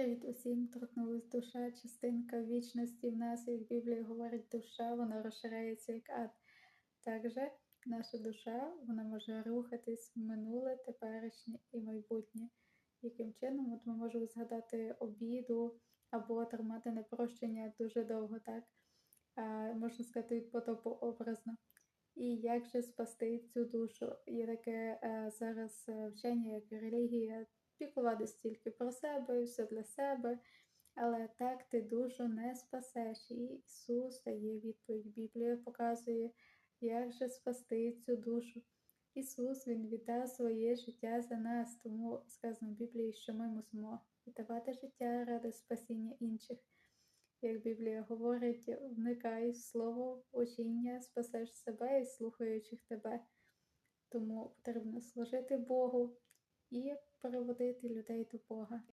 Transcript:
Привіт усім! Торкнулась душа, частинка вічності в нас, як Біблія говорить, душа, вона розширяється як ад. Також наша душа вона може рухатись в минуле, теперішнє і майбутнє. Яким чином От ми можемо згадати обіду або отримати непрощення дуже довго, так? А, Можна сказати, від потопу образно. І як же спасти цю душу? Є таке е, зараз е, вчення, як релігія, піклуватись тільки про себе, все для себе. Але так ти душу не спасеш. І Ісус дає відповідь. Біблія показує, як же спасти цю душу. Ісус Він віддав своє життя за нас, тому сказано в Біблії, що ми мусимо віддавати життя ради спасіння інших. Як Біблія говорить, вникай в слово учіння, спасеш себе і слухаючих тебе. Тому потрібно служити Богу і приводити людей до Бога.